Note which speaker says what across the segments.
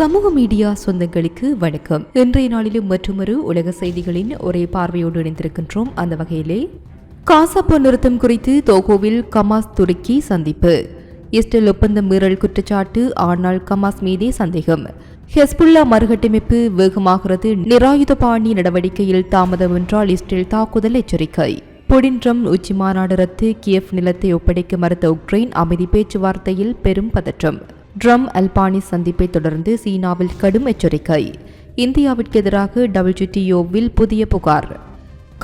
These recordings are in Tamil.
Speaker 1: சமூக மீடியா சொந்தங்களுக்கு வணக்கம். இன்றைய நாளிலும் மற்றொரு உலக செய்திகளின் ஒரே பார்வையோடு இணைந்திருக்கின்றோம். அந்த வகையிலே காசா போர் நிறுத்தம் குறித்து தோகோவில் கமாஸ் துருக்கி சந்திப்பு. இஸ்ரேல் ஒப்பந்த மீறல் குற்றச்சாட்டு ஆனால் கமாஸ் மீதே சந்தேகம். ஹெஸ்புல்லா மறுகட்டமைப்பு வேகமாகிறது நிராயுதபாணி நடவடிக்கையில் தாமதம் என்றால் இஸ்ரேல் தாக்குதல் எச்சரிக்கை. புடின் ட்ரம்ப் உச்சி மாநாடு ரத்து கியஃப் நிலத்தை ஒப்படைக்க மறுத்த உக்ரைன் அமைதி பேச்சுவார்த்தையில் பெரும் பதற்றம். ட்ரம் அல்பானி சந்திப்பை தொடர்ந்து சீனாவில் கடும் எச்சரிக்கை. இந்தியாவிற்கு எதிராக டபிள்யூடிஓவில் புதிய புகார்.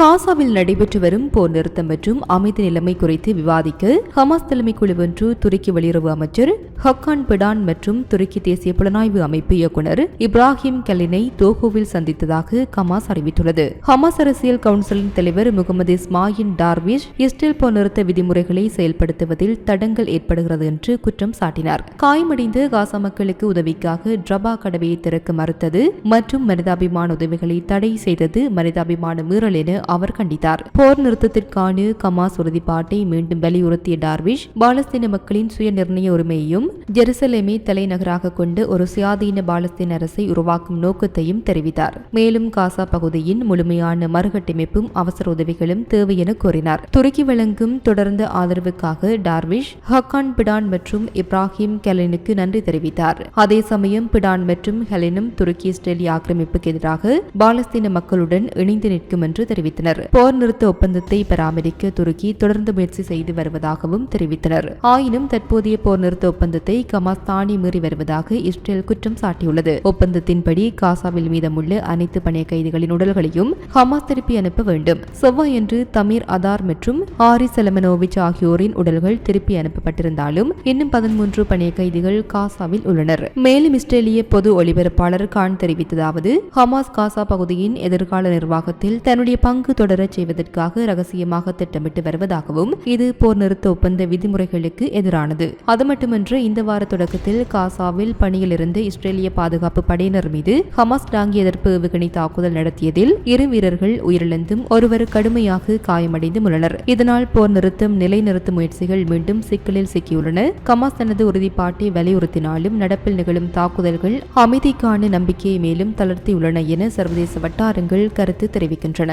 Speaker 1: காசாவில் நடைபெற்று வரும் போர் நிறுத்தம் மற்றும் அமைதி நிலைமை குறித்து விவாதிக்க ஹமாஸ் தலைமை குழு ஒன்று துருக்கி வெளியுறவு அமைச்சர் ஹக்கான் பிடான் மற்றும் துருக்கி தேசிய புலனாய்வு அமைப்பு இயக்குநர் இப்ராஹிம் கலினை தோகோவில் சந்தித்ததாக ஹமாஸ் அறிவித்துள்ளது. ஹமாஸ் அரசியல் கவுன்சிலின் தலைவர் முகமது இஸ்மாயின் டார்விஷ் இஸ்ரேல் போர் நிறுத்த விதிமுறைகளை செயல்படுத்துவதில் தடங்கள் ஏற்படுகிறது என்று குற்றம் சாட்டினார். காயமடைந்து காசா மக்களுக்கு உதவிக்காக ட்ரபா கடவையை திறக்க மறுத்தது மற்றும் மனிதாபிமான உதவிகளை தடை செய்தது மனிதாபிமான மீறல் என அவர் கண்டித்தார். போர் நிறுத்தத்திற்கான கமாஸ் உறுதிப்பாட்டை மீண்டும் வலியுறுத்திய டார்விஷ் பாலஸ்தீன மக்களின் சுய நிர்ணய உரிமையையும் ஜெருசலேமை தலைநகராக கொண்டு ஒரு சுயாதீன பாலஸ்தீன அரசை உருவாக்கும் நோக்கத்தையும் தெரிவித்தார். மேலும் காசா பகுதியின் முழுமையான மறுகட்டமைப்பும் அவசர உதவிகளும் தேவை என கூறினார். துருக்கி வழங்கும் தொடர்ந்த ஆதரவுக்காக டார்விஷ் ஹக்கான் பிடான் மற்றும் இப்ராஹிம் கெலனுக்கு நன்றி தெரிவித்தார். அதே சமயம் பிடான் மற்றும் ஹெலனும் துருக்கி இஸ்ரேலிய ஆக்கிரமிப்புக்கு எதிராக பாலஸ்தீன மக்களுடன் இணைந்து நிற்கும் என்று தெரிவித்தார். தெரிவித்தனர். போர் நிறுத்த ஒப்பந்தத்தை பராமரிக்க துருக்கி தொடர்ந்து முயற்சி செய்து வருவதாகவும் தெரிவித்தனர். ஆயினும் தற்போதைய போர் நிறுத்த ஒப்பந்தத்தை கமாஸ் தானி மீறி வருவதாக இஸ்ரேல் குற்றம் சாட்டியுள்ளது. ஒப்பந்தத்தின்படி காசாவில் மீதமுள்ள அனைத்து பணைய கைதிகளின் உடல்களையும் ஹமாஸ் திருப்பி அனுப்ப வேண்டும். செவ்வாயன்று தமிர் அதார் மற்றும் ஆரி செலமனோவிச் ஆகியோரின் உடல்கள் திருப்பி அனுப்பப்பட்டிருந்தாலும் இன்னும் பதிமூன்று பணைய கைதிகள் காசாவில் உள்ளனர். மேலும் இஸ்ரேலிய பொது ஒளிபரப்பாளர் கான் தெரிவித்ததாவது ஹமாஸ் காசா பகுதியின் எதிர்கால நிர்வாகத்தில் தன்னுடைய பங்கு பங்கு தொடரச் செய்வதற்காக ரகசியமாக திட்டமிட்டு வருவதாகவும் இது போர் நிறுத்த ஒப்பந்த விதிமுறைகளுக்கு எதிரானது. அது மட்டுமன்று இந்த வார தொடக்கத்தில் காசாவில் பணியிலிருந்து இஸ்ரேலிய பாதுகாப்பு படையினர் மீது ஹமாஸ் டாங்கி எதிர்ப்பு ஏவுகணை தாக்குதல் நடத்தியதில் இரு வீரர்கள் உயிரிழந்தும் ஒருவர் கடுமையாக காயமடைந்தும் உள்ளனர். இதனால் போர் நிறுத்தம் நிலைநிறுத்த முயற்சிகள் மீண்டும் சிக்கலில் சிக்கியுள்ளன. ஹமாஸ் தனது உறுதிப்பாட்டை வலியுறுத்தினாலும் நடப்பில் நிகழும் தாக்குதல்கள் அமைதிக்கான நம்பிக்கையை மேலும் தளர்த்தியுள்ளன என சர்வதேச வட்டாரங்கள் கருத்து தெரிவிக்கின்றன.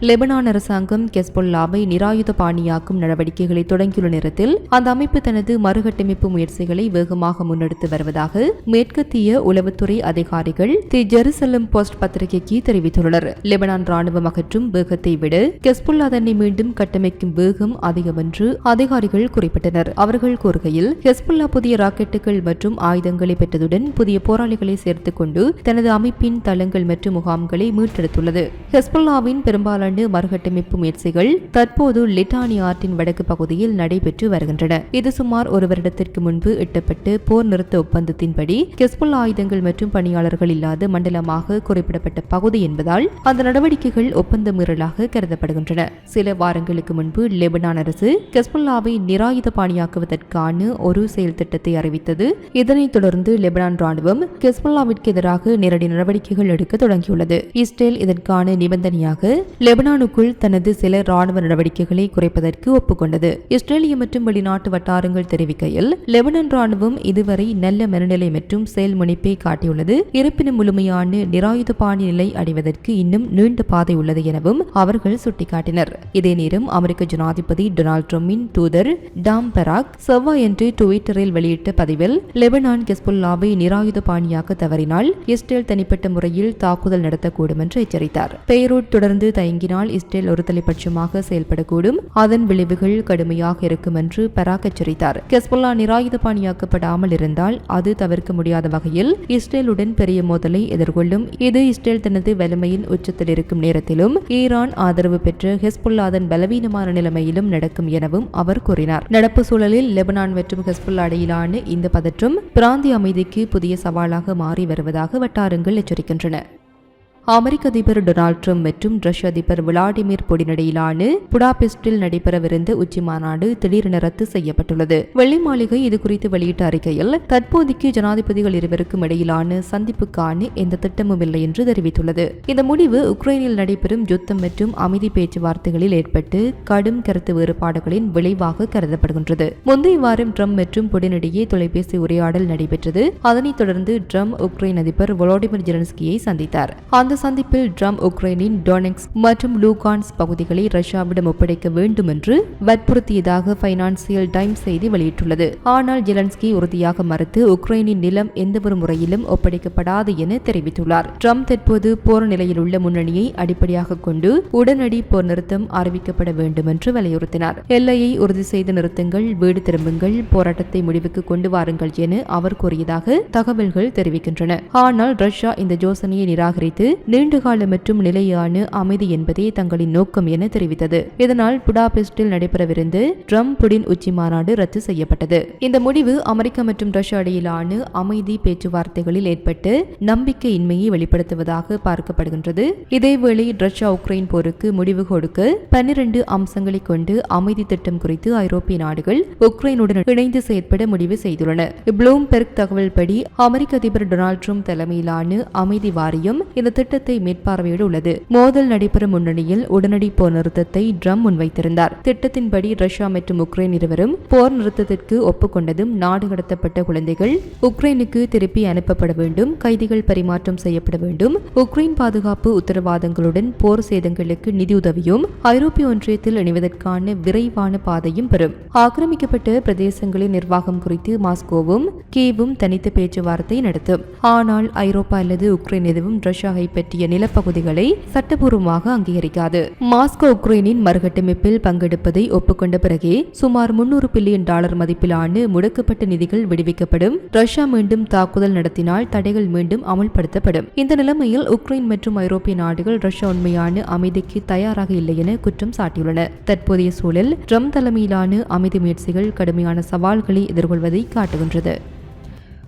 Speaker 1: லெபனான் அரசாங்கம் கெஸ்பொல்லாவை நிராயுத பாணியாக்கும் நடவடிக்கைகளை தொடங்கியுள்ள நேரத்தில் அந்த அமைப்பு தனது மறுகட்டமைப்பு முயற்சிகளை வேகமாக முன்னெடுத்து வருவதாக மேற்கத்திய உளவுத்துறை அதிகாரிகள் தி ஜெருசலம் போஸ்ட் பத்திரிகைக்கு தெரிவித்துள்ளனர். லெபனான் ராணுவம் அகற்றும் வேகத்தை விட கெஸ்புல்லா தன்னை மீண்டும் கட்டமைக்கும் வேகம் அதிகம் என்று அதிகாரிகள் குறிப்பிட்டனர். அவர்கள் கூறுகையில் ஹெஸ்புல்லா புதிய ராக்கெட்டுகள் மற்றும் ஆயுதங்களை பெற்றதுடன் புதிய போராளிகளை சேர்த்துக் கொண்டு தனது அமைப்பின் தளங்கள் மற்றும் முகாம்களை மீட்டெடுத்துள்ளது. ஹெஸ்புல்லாவின் பெரும்பாலான ஆண்டு மறுகட்டமைப்பு முயற்சிகள் தற்போது லிட்டானி ஆற்றின் வடக்கு பகுதியில் நடைபெற்று வருகின்றன. இது சுமார் ஒரு வருடத்திற்கு முன்பு எட்டப்பட்டு போர் நிறுத்த ஒப்பந்தத்தின்படி கெஸ்புல் ஆயுதங்கள் மற்றும் பணியாளர்கள் இல்லாத மண்டலமாக குறிப்பிடப்பட்ட பகுதி என்பதால் அந்த நடவடிக்கைகள் ஒப்பந்த மீறலாக கருதப்படுகின்றன. சில வாரங்களுக்கு முன்பு லெபனான் அரசு கெஸ்புல்லாவை நிராயுத பாணியாக்குவதற்கான ஒரு செயல் திட்டத்தை அறிவித்தது. இதனைத் தொடர்ந்து லெபனான் ராணுவம் கெஸ்புல்லாவிற்கு எதிராக நேரடி நடவடிக்கைகள் எடுக்க தொடங்கியுள்ளது. இஸ்ரேல் இதற்கான நிபந்தனையாக லெபனானுக்குள் தனது சில ராணுவ நடவடிக்கைகளை குறைப்பதற்கு ஒப்புக்கொண்டது. இஸ்ரேலிய மற்றும் வெளிநாட்டு வட்டாரங்கள் தெரிவிக்கையில் லெபனான் ராணுவம் இதுவரை நல்ல மனநிலை மற்றும் செயல்முனைப்பை காட்டியுள்ளது. இருப்பினும் முழுமையான நிராயுதபாணி நிலை அடைவதற்கு இன்னும் நீண்ட பாதை உள்ளது எனவும் அவர்கள் சுட்டிக்காட்டினர். இதே நேரம் அமெரிக்க ஜனாதிபதி டொனால்ட் ட்ரம்பின் தூதர் டாம் பெராக் செவ்வாயன்று டுவிட்டரில் வெளியிட்ட பதிவில் லெபனான் கெஸ்புல்லாவை நிராயுதபாணியாக்க தவறினால் இஸ்ரேல் தனிப்பட்ட முறையில் தாக்குதல் நடத்தக்கூடும் என்று எச்சரித்தார். பெய்ரூட் தொடர்ந்து தயங்கி நீக்கினால் இஸ்ரேல் ஒரு தலைப்பட்சமாக செயல்படக்கூடும். அதன் விளைவுகள் கடுமையாக இருக்கும் என்று பராக் எச்சரித்தார். ஹெஸ்புல்லா நிராயுத பாணியாக்கப்படாமல் இருந்தால் அது தவிர்க்க முடியாத வகையில் இஸ்ரேலுடன் பெரிய மோதலை எதிர்கொள்ளும். இது இஸ்ரேல் தனது வலிமையின் உச்சத்தில் இருக்கும் நேரத்திலும் ஈரான் ஆதரவு பெற்ற ஹெஸ்புல்லாதன் பலவீனமான நிலைமையிலும் நடக்கும் எனவும் அவர் கூறினார். நடப்பு சூழலில் லெபனான் மற்றும் ஹெஸ்புல்லா இடையிலான இந்த பதற்றம் பிராந்திய அமைதிக்கு புதிய சவாலாக மாறி வருவதாக வட்டாரங்கள் எச்சரிக்கின்றன. அமெரிக்க அதிபர் டொனால்ட் ட்ரம்ப் மற்றும் ரஷ்ய அதிபர் விளாடிமிர் புடின் இடையிலான புடாபெஸ்டில் நடைபெறவிருந்த உச்சி மாநாடு திடீரென ரத்து செய்யப்பட்டுள்ளது. வெள்ளை மாளிகை இதுகுறித்து வெளியிட்ட அறிக்கையில் தற்போதைக்கு ஜனாதிபதிகள் இருவருக்கும் இடையிலான சந்திப்புக்கான எந்த திட்டமும் இல்லை என்று தெரிவித்துள்ளது. இந்த முடிவு உக்ரைனில் நடைபெறும் யுத்தம் மற்றும் அமைதி பேச்சுவார்த்தைகளில் ஏற்பட்டு கடும் கருத்து வேறுபாடுகளின் விளைவாக கருதப்படுகின்றது. முந்தைய வாரம் ட்ரம்ப் மற்றும் புடின் இடையே தொலைபேசி உரையாடல் நடைபெற்றது. அதனைத் தொடர்ந்து ட்ரம்ப் உக்ரைன் அதிபர் வொலோடிமிர் ஜெலன்ஸ்கியை சந்தித்தார். அந்த சந்திப்பில் ட்ரம் உக்ரைனின் டொனெக்ஸ் மற்றும் லூகான்ஸ் பகுதிகளை ரஷ்யாவிடம் ஒப்படைக்க வேண்டும் என்று வற்புறுத்தியதாக பைனான்சியல் டைம்ஸ் செய்தி வெளியிட்டுள்ளது. ஆனால் ஜெலன்ஸ்கி உறுதியாக மறுத்து உக்ரைனின் நிலம் எந்தவொரு முறையிலும் ஒப்படைக்கப்படாது என தெரிவித்துள்ளார். ட்ரம்ப் தற்போது போர் நிலையில் உள்ள முன்னணியை அடிப்படையாக கொண்டு உடனடி போர் நிறுத்தம் அறிவிக்கப்பட வேண்டும் என்று வலியுறுத்தினார். எல்லையை உறுதி செய்து நிறுத்துங்கள் வீடு திரும்புங்கள் போராட்டத்தை முடிவுக்கு கொண்டு வாருங்கள் என அவர் கூறியதாக தகவல்கள் தெரிவிக்கின்றன. ஆனால் ரஷ்யா இந்த யோசனையை நிராகரித்து நீண்டகால மற்றும் நிலையான அமைதி என்பதே தங்களின் நோக்கம் என தெரிவித்தது. இதனால் புடாபெஸ்டில் நடைபெறவிருந்து ட்ரம்ப் புடின் உச்சி மாநாடு ரத்து செய்யப்பட்டது. இந்த முடிவு அமெரிக்கா மற்றும் ரஷ்யா இடையிலான அமைதி பேச்சுவார்த்தைகளில் ஏற்பட்டு நம்பிக்கையின்மையை வெளிப்படுத்துவதாக பார்க்கப்படுகின்றது. இதேவேளை ரஷ்யா உக்ரைன் போருக்கு முடிவு கொடுக்க பன்னிரண்டு அம்சங்களை கொண்டு அமைதி திட்டம் குறித்து ஐரோப்பிய நாடுகள் உக்ரைனுடன் இணைந்து செயற்பட முடிவு செய்துள்ளன. ப்ளூம்பெர்க் தகவல்படி அமெரிக்க அதிபர் டொனால்ட் ட்ரம்ப் தலைமையிலான அமைதி வாரியம் இந்த திட்டத்தை மேற்பார்வையிட உள்ளது மோதல் நடைபெறும் முன்னணியில் உடனடி போர் நிறுத்தத்தை ட்ரம் முன்வைத்திருந்தார். திட்டத்தின்படி ரஷ்யா மற்றும் உக்ரைன் இருவரும் போர் நிறுத்தத்திற்கு ஒப்புக்கொண்டதும் நாடு கடத்தப்பட்ட குழந்தைகள் உக்ரைனுக்கு திருப்பி அனுப்பப்பட வேண்டும் கைதிகள் பரிமாற்றம் செய்யப்பட வேண்டும் உக்ரைன் பாதுகாப்பு உத்தரவாதங்களுடன் போர் சேதங்களுக்கு நிதியுதவியும் ஐரோப்பிய ஒன்றியத்தில் இணைவதற்கான விரைவான பாதையும் பெறும். ஆக்கிரமிக்கப்பட்ட பிரதேசங்களின் நிர்வாகம் குறித்து மாஸ்கோவும் கீவும் தனித்த பேச்சுவார்த்தை நடத்தும். ஆனால் ஐரோப்பா அல்லது உக்ரைன் எதுவும் ரஷ்யாவை கைப்பற்றிய நிலப்பகுதிகளை சட்டபூர்வமாக அங்கீகரிக்காது. மாஸ்கோ உக்ரைனின் மறுகட்டமைப்பில் பங்கெடுப்பதை ஒப்புக்கொண்ட பிறகே சுமார் முன்னூறு பில்லியன் டாலர் மதிப்பிலான முடக்கப்பட்ட நிதிகள் விடுவிக்கப்படும். ரஷ்யா மீண்டும் தாக்குதல் நடத்தினால் தடைகள் மீண்டும் அமல்படுத்தப்படும். இந்த நிலைமையில் உக்ரைன் மற்றும் ஐரோப்பிய நாடுகள் ரஷ்யா உண்மையான அமைதிக்கு தயாராக இல்லை என குற்றம் சாட்டியுள்ளன. தற்போதைய சூழல் ட்ரம்ப் தலைமையிலான அமைதி முயற்சிகள் கடுமையான சவால்களை எதிர்கொள்வதை காட்டுகின்றது.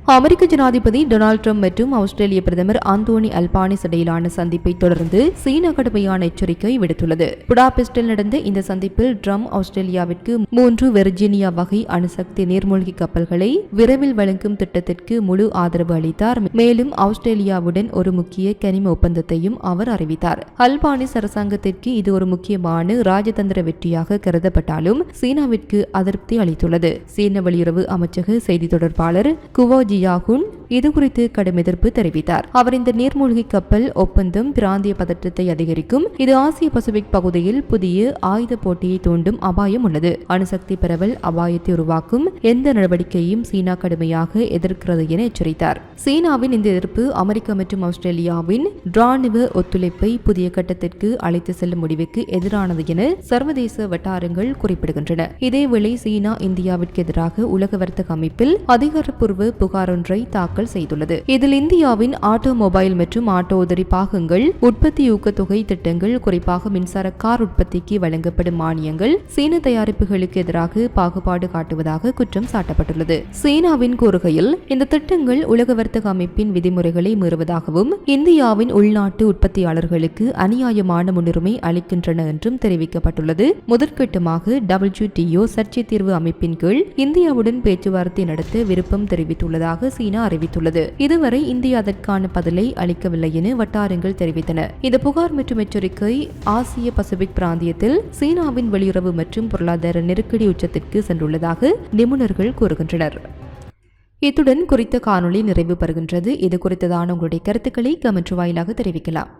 Speaker 1: அமெரிக்க ஜனாதிபதி டொனால்ட் ட்ரம்ப் மற்றும் ஆஸ்திரேலிய பிரதமர் அந்தோனி அல்பானிஸ் இடையிலான சந்திப்பை தொடர்ந்து சீனா கடுமையான எச்சரிக்கை விடுத்துள்ளது. புடாபெஸ்டில் நடந்த இந்த சந்திப்பில் ட்ரம்ப் ஆஸ்திரேலியாவிற்கு மூன்று வெர்ஜீனியா வகை அணுசக்தி நீர்மூழ்கி கப்பல்களை விரைவில் வழங்கும் திட்டத்திற்கு முழு ஆதரவு அளித்தார். மேலும் ஆஸ்திரேலியாவுடன் ஒரு முக்கிய கனிம ஒப்பந்தத்தையும் அவர் அறிவித்தார். அல்பானிஸ் அரசாங்கத்திற்கு இது ஒரு முக்கியமான ராஜதந்திர வெற்றியாக கருதப்பட்டாலும் சீனாவிற்கு அதிருப்தி அளித்துள்ளது. சீன வெளியுறவு அமைச்சக செய்தி தொடர்பாளர் குவோ ஜியாகுன் இதுகுறித்து கடும் எதிர்ப்பு தெரிவித்தார். அவர் இந்த நீர்மூழ்கி கப்பல் ஒப்பந்தம் பிராந்திய பதற்றத்தை அதிகரிக்கும். இது ஆசிய பசிபிக் பகுதியில் புதிய ஆயுத போட்டியை தூண்டும் அபாயம் உள்ளது. அணுசக்தி பரவல் அபாயத்தை உருவாக்கும் எந்த நடவடிக்கையும் சீனா கடுமையாக எதிர்க்கிறது என எச்சரித்தார். சீனாவின் இந்த எதிர்ப்பு அமெரிக்கா மற்றும் ஆஸ்திரேலியாவின் ராணுவ ஒத்துழைப்பை புதிய கட்டத்திற்கு அழைத்து செல்லும் முடிவுக்கு எதிரானது என சர்வதேச வட்டாரங்கள் குறிப்பிடுகின்றன. இதேவேளை சீனா இந்தியாவிற்கு எதிராக உலக வர்த்தக அமைப்பில் அதிகாரப்பூர்வ புகார் ஒன்றை தாக்கல் செய்துள்ளது. இதில் இந்தியாவின் ஆட்டோமொபைல் மற்றும் ஆட்டோ உதரி பாகங்கள் உற்பத்தி ஊக்கத்தொகை திட்டங்கள் குறிப்பாக மின்சார கார் உற்பத்திக்கு வழங்கப்படும் மானியங்கள் சீன தயாரிப்புகளுக்கு எதிராக பாகுபாடு காட்டுவதாக குற்றம் சாட்டப்பட்டுள்ளது. சீனாவின் கூறுகையில் இந்த திட்டங்கள் உலக வர்த்தக அமைப்பின் விதிமுறைகளை மீறுவதாகவும் இந்தியாவின் உள்நாட்டு உற்பத்தியாளர்களுக்கு அநியாயமான முன்னுரிமை அளிக்கின்றன என்றும் தெரிவிக்கப்பட்டுள்ளது. முதற்கட்டமாக டபிள்யூடிஓ சர்ச்சை தீர்வு அமைப்பின் கீழ் இந்தியாவுடன் பேச்சுவார்த்தை நடத்த விருப்பம் தெரிவித்துள்ளதாக சீனா அறிவித்துள்ளது. இதுவரை இந்தியா அதற்கான பதிலை அளிக்கவில்லை என வட்டாரங்கள் தெரிவித்தன. இந்த புகார் மற்றும் எச்சரிக்கை ஆசிய பசிபிக் பிராந்தியத்தில் சீனாவின் வெளியுறவு மற்றும் பொருளாதார நெருக்கடி உச்சத்திற்கு சென்றுள்ளதாக நிபுணர்கள் கூறுகின்றனர். இத்துடன் குறித்த காணொளி நிறைவு பெறுகின்றது. இது குறித்ததான உங்களுடைய கருத்துக்களை கமெண்ட் வாயிலாக தெரிவிக்கலாம்.